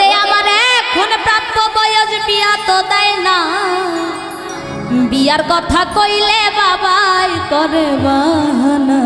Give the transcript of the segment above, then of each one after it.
ওরে আমার এখন প্রাপ্য বয়স, বিয়া তো দেয় না। বিয়ার কথা কইলে বাবাই করে বাহানা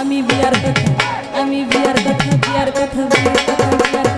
আমি বিয়ার কথা আমি বিয়ার কথা বিয়ার কথা বিয়ার কথা।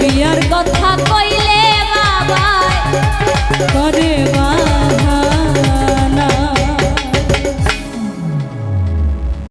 বিয়ার কথা কইলে বাবা করে